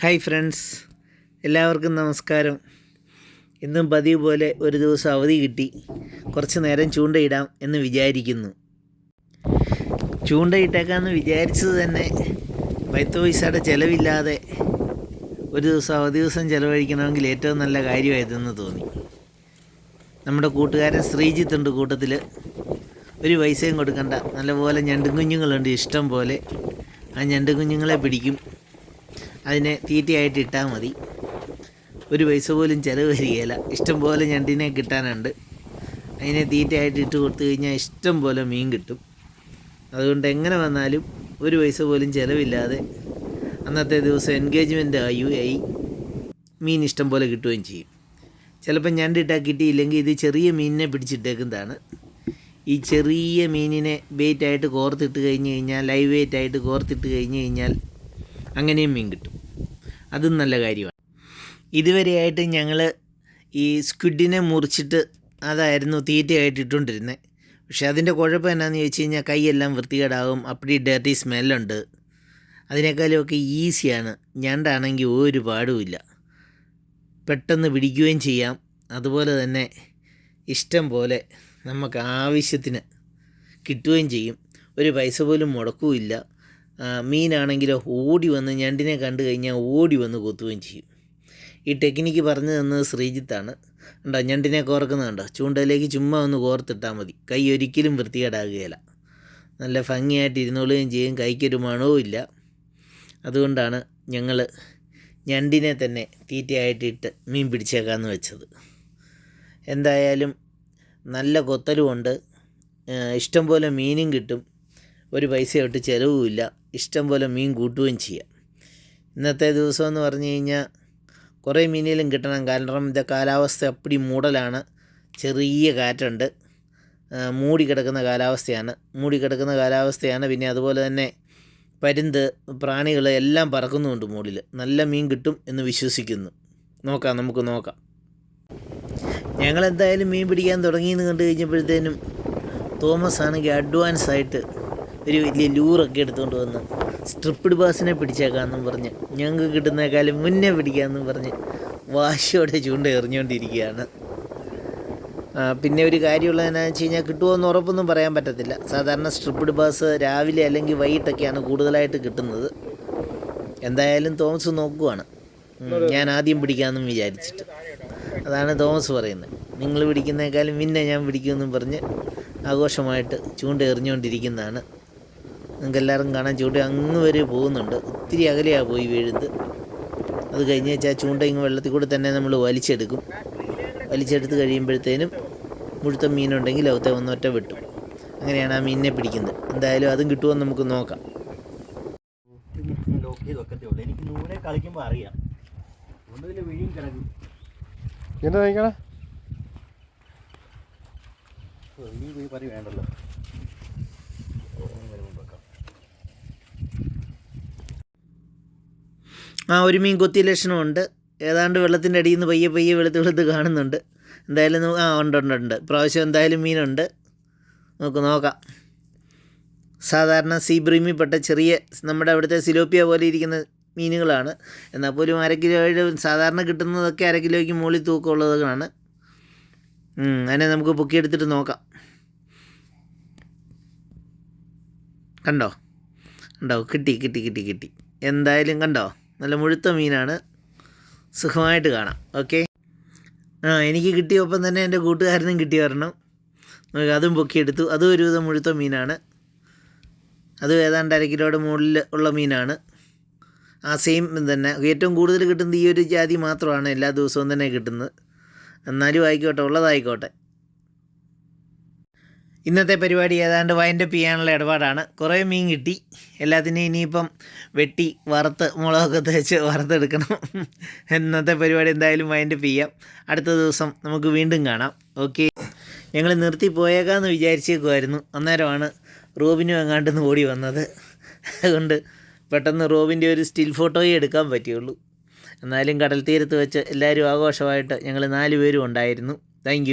Hi friends. എല്ലാവർക്കും നമസ്കാരം. ഇന്നും പതിവ് പോലെ ഒരു ദിവസം അവധി കിട്ടി. കുറച്ച് നേരം ചൂണ്ടയിടാം എന്ന് വിചാരിക്കുന്നു. ചൂണ്ടയിട്ടേക്കാമെന്ന് വിചാരിച്ചത് തന്നെ പൈത്ത പൈസയുടെ ചിലവില്ലാതെ ഒരു ദിവസം അവധി ദിവസം ചിലവഴിക്കണമെങ്കിൽ ഏറ്റവും നല്ല കാര്യമായതെന്ന് തോന്നി. നമ്മുടെ കൂട്ടുകാരൻ ശ്രീജിത്ത് ഉണ്ട് കൂട്ടത്തിൽ ഒരു പൈസയും കൊടുക്കണ്ട. നല്ലപോലെ ഞണ്ടും കുഞ്ഞുങ്ങളുണ്ട്. ഇഷ്ടം പോലെ ആ ഞണ്ടും കുഞ്ഞുങ്ങളെ പിടിക്കും. അതിനെ തീറ്റയായിട്ട് ഇട്ടാൽ മതി. ഒരു പൈസ പോലും ചിലവ് വരികയില്ല. ഇഷ്ടം പോലെ ഞണ്ടിനെ കിട്ടാനുണ്ട്. അതിനെ തീറ്റയായിട്ട് ഇട്ട് കൊടുത്തു കഴിഞ്ഞാൽ ഇഷ്ടം പോലെ മീൻ കിട്ടും. അതുകൊണ്ട് എങ്ങനെ വന്നാലും ഒരു പൈസ പോലും ചിലവില്ലാതെ അന്നത്തെ ദിവസം എൻഗേജ്മെന്റ് ആയി ആയി മീൻ ഇഷ്ടം പോലെ കിട്ടുകയും ചെയ്യും. ചിലപ്പോൾ ഞണ്ടിട്ടാൽ കിട്ടിയില്ലെങ്കിൽ ഇത് ചെറിയ മീനിനെ പിടിച്ചിട്ടേക്കുന്നതാണ്. ഈ ചെറിയ മീനിനെ ബെയ്റ്റായിട്ട് കോർത്തിട്ട് കഴിഞ്ഞ് കഴിഞ്ഞാൽ ലൈവ് വെയിറ്റ് ആയിട്ട് കോർത്തിട്ട് കഴിഞ്ഞ് കഴിഞ്ഞാൽ അങ്ങനെയും മീൻ കിട്ടും. അതും നല്ല കാര്യമാണ്. ഇതുവരെയായിട്ട് ഞങ്ങൾ ഈ സ്ക്വിഡിനെ മുറിച്ചിട്ട് അതായിരുന്നു തീറ്റയായിട്ട് ഇട്ടുകൊണ്ടിരുന്നത് പക്ഷേ അതിന്റെ കുഴപ്പം എന്നാന്ന് ചോദിച്ചു കഴിഞ്ഞാൽ കൈയെല്ലാം വൃത്തികേടാകും അപ്പടി ഡേർട്ടി സ്മെല്ലുണ്ട് അതിനേക്കാളുമൊക്കെ ഈസിയാണ് ഞണ്ടാണെങ്കിൽ ഒരു പാടുമില്ല പെട്ടെന്ന് പിടിക്കുകയും ചെയ്യാം. അതുപോലെ തന്നെ ഇഷ്ടം പോലെ നമുക്ക് ആവശ്യത്തിന് കിട്ടുകയും ചെയ്യും. ഒരു പൈസ പോലും മുടക്കുമില്ല. ആ, മീനാണെങ്കിലോ ഓടി വന്ന് ഞണ്ടിനെ കണ്ടു കഴിഞ്ഞാൽ ഓടി വന്ന് കൊത്തുകയും ചെയ്യും. ഈ ടെക്നിക്ക് പറഞ്ഞു തന്നത് ശ്രീജിത്താണ്. ഉണ്ടോ ഞണ്ടിനെ കോർക്കുന്നുണ്ടോ ചൂണ്ടയിലേക്ക് ചുമ്മാ ഒന്ന് കോർത്തിട്ടാൽ മതി. കൈ ഒരിക്കലും വൃത്തികേടാകുകയില്ല. നല്ല ഭംഗിയായിട്ട് ഇരുന്നോളുകയും ചെയ്യും. കൈക്കൊരു മണവും ഇല്ല. അതുകൊണ്ടാണ് ഞങ്ങൾ ഞണ്ടിനെ തന്നെ തീറ്റയായിട്ടിട്ട് മീൻ പിടിച്ചേക്കാമെന്ന് വെച്ചത്. എന്തായാലും നല്ല കൊത്തലുമുണ്ട്. ഇഷ്ടംപോലെ ഇഷ്ടം പോലെ മീനും കിട്ടും. ഒരു പൈസ തൊട്ട് ചിലവുമില്ല. ഇഷ്ടം പോലെ മീൻ കൂട്ടുകയും ചെയ്യാം. ഇന്നത്തെ ദിവസം എന്ന് പറഞ്ഞു കഴിഞ്ഞാൽ കുറേ മീനിലും കിട്ടണം. കാരണം ഇത് കാലാവസ്ഥ അപ്പടി മൂടലാണ്. ചെറിയ കാറ്റുണ്ട്. മൂടി കിടക്കുന്ന കാലാവസ്ഥയാണ്. മൂടി കിടക്കുന്ന കാലാവസ്ഥയാണ്. പിന്നെ അതുപോലെ തന്നെ പരുന്ത് പ്രാണികൾ എല്ലാം പറക്കുന്നുമുണ്ട് മുകളിൽ നല്ല മീൻ കിട്ടും എന്ന് വിശ്വസിക്കുന്നു. നോക്കാം നമുക്ക് നോക്കാം. ഞങ്ങൾ എന്തായാലും മീൻ പിടിക്കാൻ തുടങ്ങിയെന്ന് കണ്ടു കഴിഞ്ഞപ്പോഴത്തേനും തോമസ് ആണെങ്കിൽ അഡ്വാൻസ് ആയിട്ട് ഒരു വലിയ ലൂറൊക്കെ എടുത്തുകൊണ്ട് വന്ന് സ്ട്രിപ്പിഡ് ബാസിനെ പിടിച്ചേക്കാമെന്നും പറഞ്ഞ് ഞങ്ങൾക്ക് കിട്ടുന്നേക്കാളും മുന്നേ പിടിക്കാമെന്നും പറഞ്ഞ് വാശിയോടെ ചൂണ്ട എറിഞ്ഞുകൊണ്ടിരിക്കുകയാണ്. പിന്നെ ഒരു കാര്യമുള്ളത് എന്നാന്ന് വെച്ച് കഴിഞ്ഞാൽ കിട്ടുമോയെന്ന് ഉറപ്പൊന്നും പറയാൻ പറ്റത്തില്ല. സാധാരണ സ്ട്രിപ്പിഡ് ബാസ് രാവിലെ അല്ലെങ്കിൽ വൈകിട്ടൊക്കെയാണ് കൂടുതലായിട്ട് കിട്ടുന്നത്. എന്തായാലും തോമസ് നോക്കുവാണ്. ഞാൻ ആദ്യം പിടിക്കാമെന്നും വിചാരിച്ചിട്ട്. അതാണ് തോമസ് പറയുന്നത്. നിങ്ങൾ പിടിക്കുന്നേക്കാളും പിന്നെ ഞാൻ പിടിക്കുമെന്നും പറഞ്ഞ് ആഘോഷമായിട്ട് ചൂണ്ട എറിഞ്ഞുകൊണ്ടിരിക്കുന്നതാണ്. നിങ്ങൾക്ക് എല്ലാവർക്കും കാണാൻ ചൂണ്ട അങ്ങ് വരെ പോകുന്നുണ്ട്. ഒത്തിരി അകലെയാണ് പോയി വീഴുന്നത്. അത് കഴിഞ്ഞ് വെച്ചാൽ ചൂണ്ട ഇങ്ങ് വെള്ളത്തിൽ കൂടെ തന്നെ നമ്മൾ വലിച്ചെടുക്കും. വലിച്ചെടുത്ത് കഴിയുമ്പോഴത്തേനും മുഴുത്ത മീനുണ്ടെങ്കിൽ അവത്തെ ഒന്നൊറ്റ വിട്ടു. അങ്ങനെയാണ് ആ മീനിനെ പിടിക്കുന്നത്. എന്തായാലും അതും കിട്ടുമെന്ന് നമുക്ക് നോക്കാം. എനിക്ക് നൂനെ കളിക്കുമ്പോൾ അറിയാം കിടക്കും എന്താ കഴിക്കണേ വേണ്ടല്ലോ. ആ ഒരു മീൻ കൊത്തിയ ലക്ഷണമുണ്ട്. ഏതാണ്ട് വെള്ളത്തിന്റെ അടിയിൽ നിന്ന് പയ്യെ പയ്യെ വെളുത്ത് വെളുത്ത് കാണുന്നുണ്ട്. എന്തായാലും ആ ഉണ്ട് ഉണ്ട് ഉണ്ട്. പ്രാവശ്യം എന്തായാലും മീനുണ്ട്. നമുക്ക് നോക്കാം. സാധാരണ സീബ്രീമിൽപ്പെട്ട ചെറിയ നമ്മുടെ അവിടുത്തെ സിലോപ്പിയ പോലെ ഇരിക്കുന്ന മീനുകളാണ്. എന്നാൽ പോലും അര കിലോയുടെ സാധാരണ കിട്ടുന്നതൊക്കെ അരക്കിലോയ്ക്ക് മുകളിൽ തൂക്കമുള്ളതാണ് അതിനെ നമുക്ക് പൊക്കിയെടുത്തിട്ട് നോക്കാം. കണ്ടോ? കണ്ടോ? കിട്ടി കിട്ടി കിട്ടി കിട്ടി. എന്തായാലും കണ്ടോ? നല്ല മുഴുത്ത മീനാണ്. സുഖമായിട്ട് കാണാം. ഓക്കെ ആ എനിക്ക് കിട്ടിയപ്പം തന്നെ എന്റെ കൂട്ടുകാരനും കിട്ടി വരണം നമുക്ക് അതും പൊക്കിയെടുത്തു. അതും ഒരുവിധം മുഴുത്ത മീനാണ്. അതും ഏതാണ്ട് അര കിലോയുടെ മുകളിൽ ഉള്ള മീനാണ്. ആ സെയിം തന്നെ. ഏറ്റവും കൂടുതൽ കിട്ടുന്നത് ഈ ഒരു ജാതി മാത്രമാണ് എല്ലാ ദിവസവും തന്നെ കിട്ടുന്നത്. എന്നാലും ആയിക്കോട്ടെ ഉള്ളതായിക്കോട്ടെ. ഇന്നത്തെ പരിപാടി ഏതാണ്ട് വൈൻഡപ്പ് ചെയ്യാനുള്ള ഇടപാടാണ്. കുറേ മീൻ കിട്ടി. എല്ലാത്തിനെയും ഇനിയിപ്പം വെട്ടി വറുത്ത് മുളകൊക്കെ തേച്ച് വറുത്തെടുക്കണം. ഇന്നത്തെ പരിപാടി എന്തായാലും വൈൻഡപ്പ് ചെയ്യാം. അടുത്ത ദിവസം നമുക്ക് വീണ്ടും കാണാം. ഓക്കെ ഞങ്ങൾ നിർത്തി പോയേക്കാമെന്ന് വിചാരിച്ചേക്കുമായിരുന്നു അന്നേരമാണ് റോബിനും എങ്ങാണ്ടെന്ന് ഓടി വന്നത്. അതുകൊണ്ട് പെട്ടെന്ന് റോബിന്റെ ഒരു സ്റ്റിൽ ഫോട്ടോയെ എടുക്കാൻ പറ്റിയുള്ളൂ. എന്നാലും കടൽ തീരത്ത് വെച്ച് എല്ലാവരും ആഘോഷമായിട്ട് ഞങ്ങൾ നാല് പേരും ഉണ്ടായിരുന്നു താങ്ക്